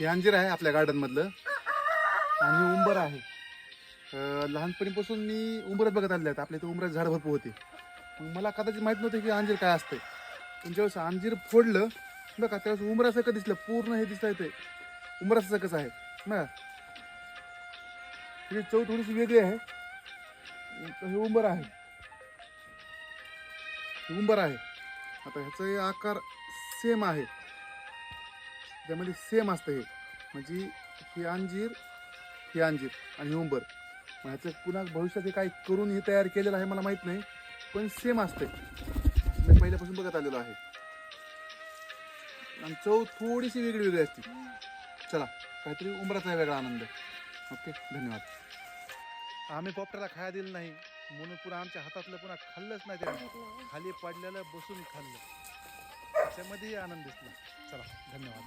हे अंजीर आहे आपल्या गार्डनमधलं आणि उंबर आहे. अं, लहानपणीपासून मी उंबरच बघत आले आहेत. आपल्या इथे उंबराचे झाड भरपूर होते. मग मला कदाचित माहीत नव्हतं की अंजीर काय असते पण ज्यावेळेस अंजीर फोडलं बघा त्यावेळेस उंबरासारखं दिसलं. पूर्ण हे दिसतंय ते. उंबरासारखंच आहे. बघा. ही चव थोडीशी वेगळी आहे. हे उंबर आहे. हे उंबर आहे. आता ह्याचा आकार सेम आहे. त्यामध्ये सेम असतं हे. म्हणजे ही अंजीर ही अंजीर आणि उंबर. मग ह्याचं पुन्हा भविष्यात हे काय करून हे तयार केलेलं आहे मला माहीत नाही पण सेम असते मी पहिल्यापासून बघत आलेलो आहे. आणि चव थोडीशी वेगळी वेगळी असते. चला काहीतरी उंबराचा आहे वेगळा आनंद. ओके धन्यवाद. आम्ही पोपट्याला खाया दिलं नाही. म्हणून पुन्हा आमच्या हातातलं पुन्हा खाल्लंच नाही त्याने. खाली पडलेलं बसून खाल्लं. त्याच्यामध्येही आनंद दिसला. चला धन्यवाद.